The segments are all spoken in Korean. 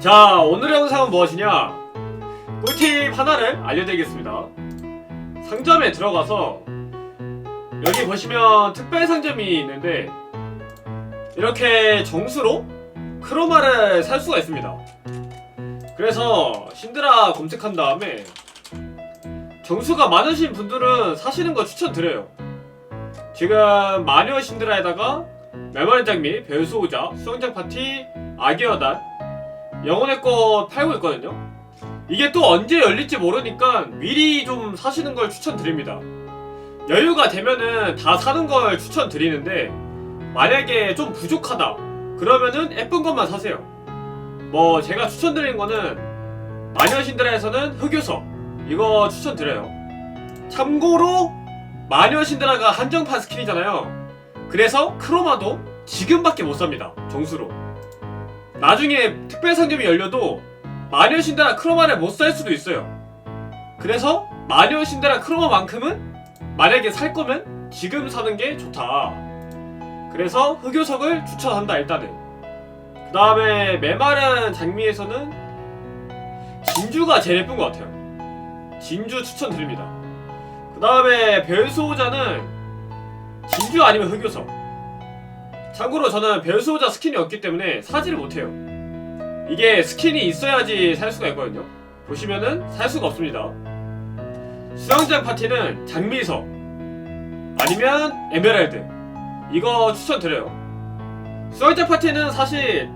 자 오늘의 영상은 무엇이냐? 꿀팁 하나를 알려드리겠습니다. 상점에 들어가서 여기 보시면 특별 상점이 있는데 이렇게 정수로 크로마를 살 수가 있습니다. 그래서 신드라 검색한 다음에 정수가 많으신 분들은 사시는 거 추천드려요. 지금 마녀 신드라에다가 메마른 장미, 별수호자, 수영장 파티, 아기여단 영혼의 꽃 팔고 있거든요. 이게 또 언제 열릴지 모르니까 미리 좀 사시는 걸 추천드립니다. 여유가 되면은 다 사는 걸 추천드리는데 만약에 좀 부족하다 그러면은 예쁜 것만 사세요. 뭐 제가 추천드리는 거는 마녀신드라에서는 흑요석 이거 추천드려요. 참고로 마녀신드라가 한정판 스킨이잖아요. 그래서 크로마도 지금밖에 못 삽니다. 정수로. 나중에 특별 상점이 열려도 마녀 신데라 크로마를 못 살 수도 있어요. 그래서 마녀 신데라 크로마만큼은 만약에 살 거면 지금 사는 게 좋다. 그래서 흑요석을 추천한다 일단은. 그 다음에 메마른 장미에서는 진주가 제일 예쁜 것 같아요. 진주 추천드립니다. 그 다음에 별수호자는 진주 아니면 흑요석. 참고로 저는 별수호자 스킨이 없기 때문에 사지를 못해요. 이게 스킨이 있어야지 살 수가 있거든요. 보시면은 살 수가 없습니다. 수영장 파티는 장미석 아니면 에메랄드 이거 추천드려요. 수영장 파티는 사실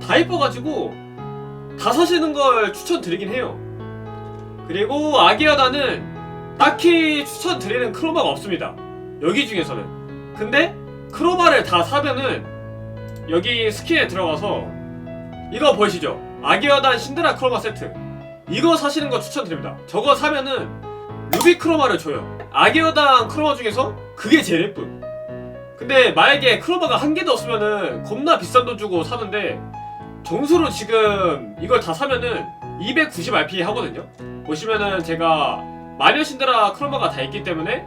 다 이뻐가지고 다 사시는 걸 추천드리긴 해요. 그리고 아기여다는 딱히 추천드리는 크로마가 없습니다. 여기 중에서는. 근데 크로마를 다 사면은 여기 스킨에 들어가서 이거 보이시죠? 아기여단 신드라 크로마 세트. 이거 사시는 거 추천드립니다. 저거 사면은 루비 크로마를 줘요. 아기여단 크로마 중에서 그게 제일 예쁨 근데 만약에 크로마가 한 개도 없으면은 겁나 비싼 돈 주고 사는데 정수로 지금 이걸 다 사면은 290 RP 하거든요. 보시면은 제가 마녀 신드라 크로마가 다 있기 때문에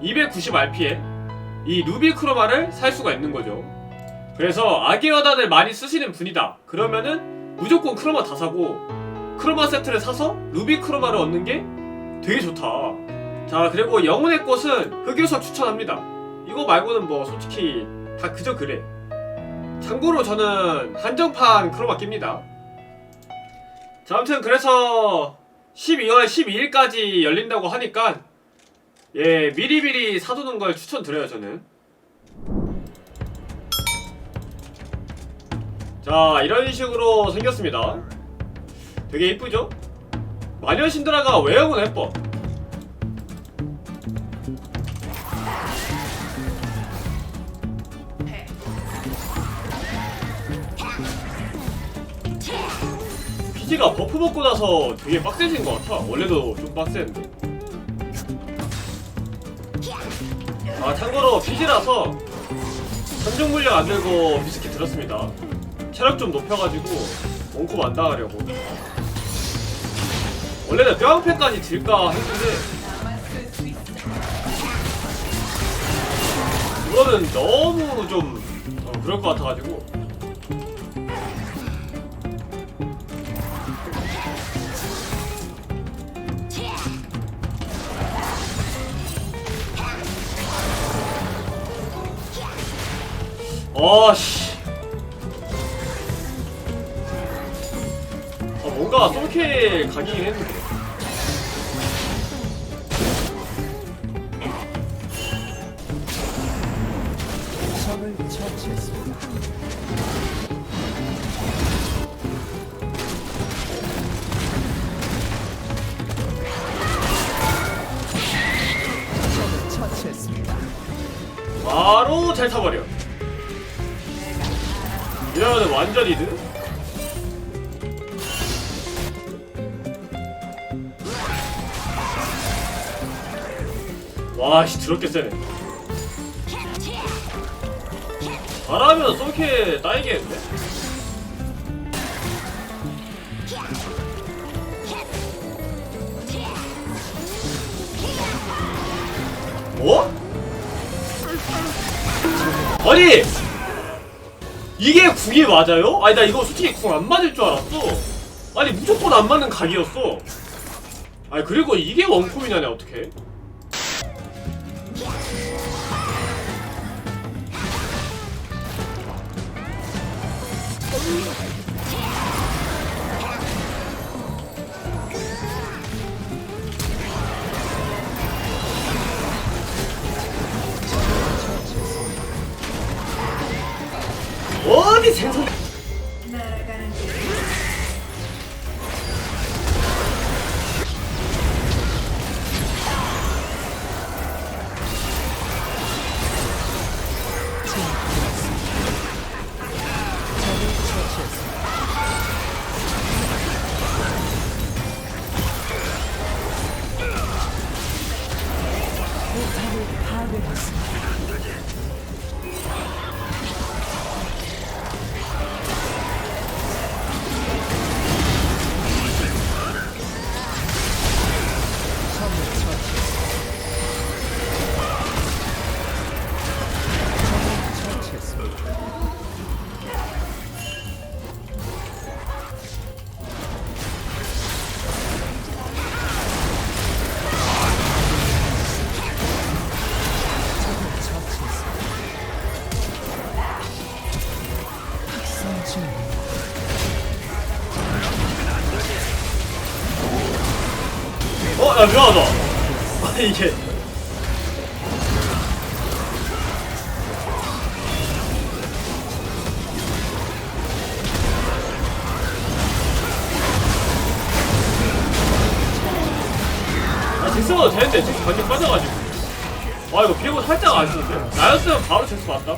290 RP에 이 루비 크로마를 살 수가 있는 거죠. 그래서 아기 여단을 많이 쓰시는 분이다. 그러면은 무조건 크로마 다 사고 크로마 세트를 사서 루비 크로마를 얻는 게 되게 좋다. 자 그리고 영혼의 꽃은 흑요석 추천합니다. 이거 말고는 뭐 솔직히 다 그저 그래. 참고로 저는 한정판 크로마 낍니다. 자 아무튼 그래서 12월 12일까지 열린다고 하니까 예, 미리미리 사두는 걸 추천드려요, 저는. 자, 이런 식으로 생겼습니다. 되게 이쁘죠? 마녀 신드라가 외형은 예뻐. 피지가 버프 먹고 나서 되게 빡세진 것 같아. 원래도 좀 빡세는데. 아 참고로 피지라서 선중 물량 안 들고 비스킷 들었습니다. 체력 좀 높여가지고 원콤 안 당하려고. 원래는 뼈방패까지 들까 했는데 이거는 너무 좀 어, 그럴 것 같아가지고 아씨. 아 뭔가 솔킬 각이긴 했는데. 바로 잘 타버려. 이러면 완전 이득. 와씨 드럽게 세네. 잘하면 솔킬 따이겠는데? 뭐? 아니! 이게 궁이 맞아요? 아니 나 이거 솔직히 궁 안 맞을 줄 알았어. 아니 무조건 안 맞는 각이었어. 아니 그리고 이게 원콤이냐네 어떻게 어? 야 미안하다 아니 이게 아 잭스가 되는데 잭스 완전 빠져가지고 와 이거 비고 살짝 아쉬운데? 나였으면 바로 잭스 맞다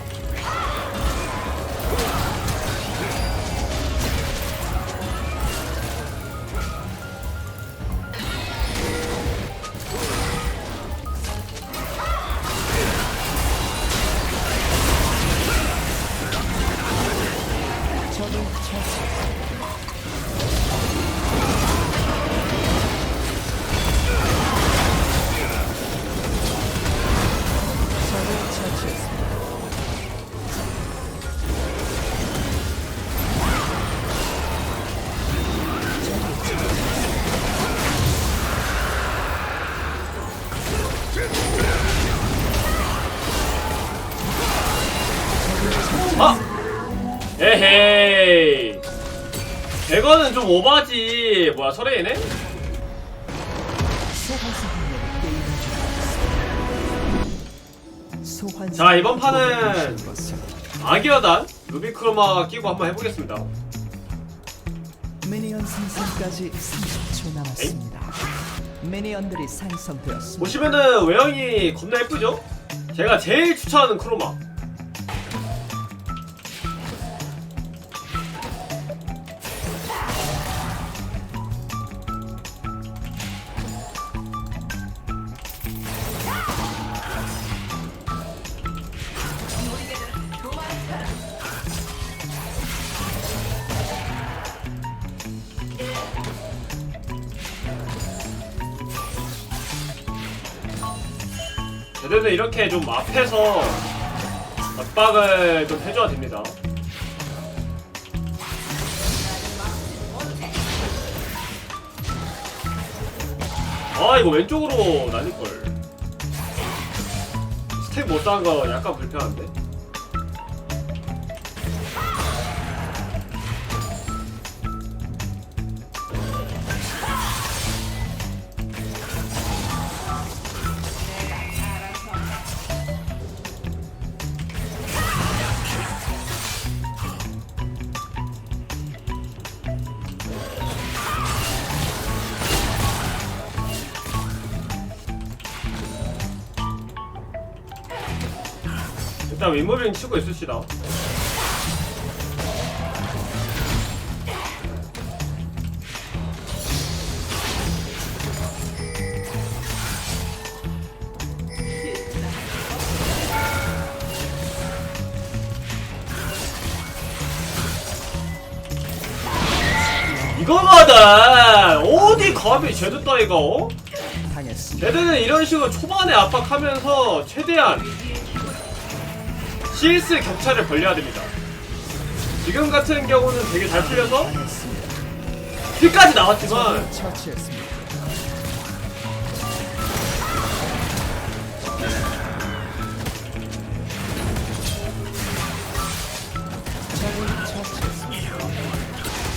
아! 에헤이 100원은 좀 오바지 뭐야 설레이네? 자, 이번 판은 아기여단 루비크로마 끼고 한번 해보겠습니다 미니언 생성까지 30초 남았습니다. 미니언들이 생성되었습니다. 보시면은 외형이 겁나 예쁘죠? 제가 제일 추천하는 크로마 제대로 이렇게 좀 앞에서 압박을 좀 해줘야 됩니다 아 이거 왼쪽으로 날릴걸 스택 못 쌓은 거 약간 불편한데? 일단 윗무빙 치고 이거마다 어디 감히 제드 따위가 어? 당했습니다. 제드는 이런 식으로 초반에 압박하면서 최대한 CS 격차를 벌려야 됩니다 지금 같은 경우는 되게 잘 풀려서. 킬까지 나왔지만.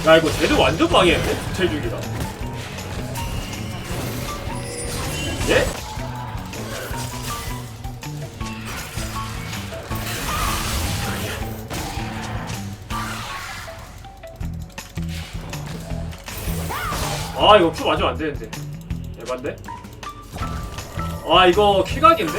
야 이거 쟤도 완전 방해했네 부채죽이다 아 이거 큐 맞으면 안 되는데 에반데? 아 이거 킬각인데?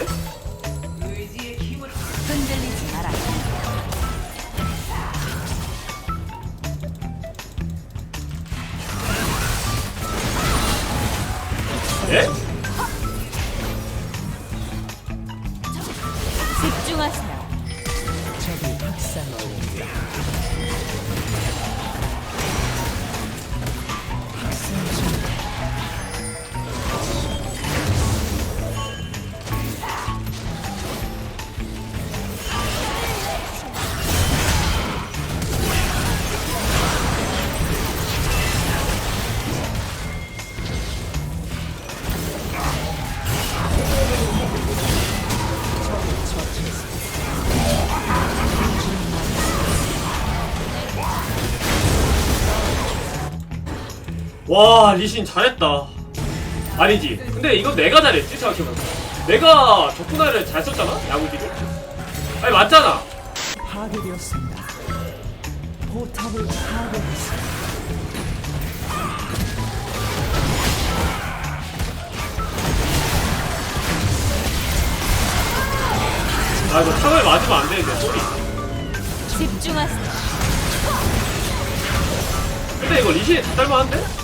와 리신 잘했다 아니지 근데 이거 내가 잘했지 생각해보면 내가 덕분나를 잘 썼잖아 야구지를 아니 맞잖아 파괴되었습니다. 포탑을 파괴했습니다. 아 이거 창을 맞으면 안 되는데 소리 집중하세요. 근데 이거 리신이 다 닮았는데?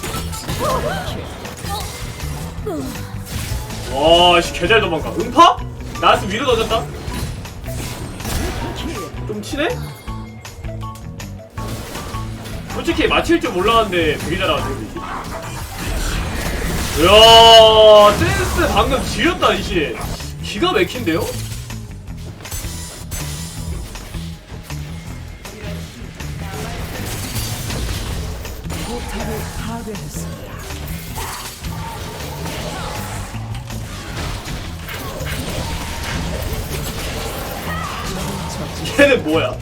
와씨 개잘 도망가 음파? 나스 위로 던졌다? 좀 치네? 솔직히 맞힐 줄 몰랐는데 되게 리신 이야 센스 방금 지렸다 리신 기가 막힌데요? 포탑을 파괴했습니다. 걔는 뭐야?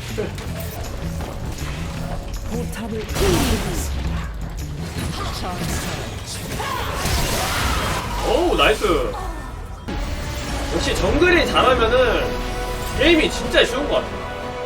오우 나이스 역시 정글이 잘하면은 게임이 진짜 쉬운 것 같아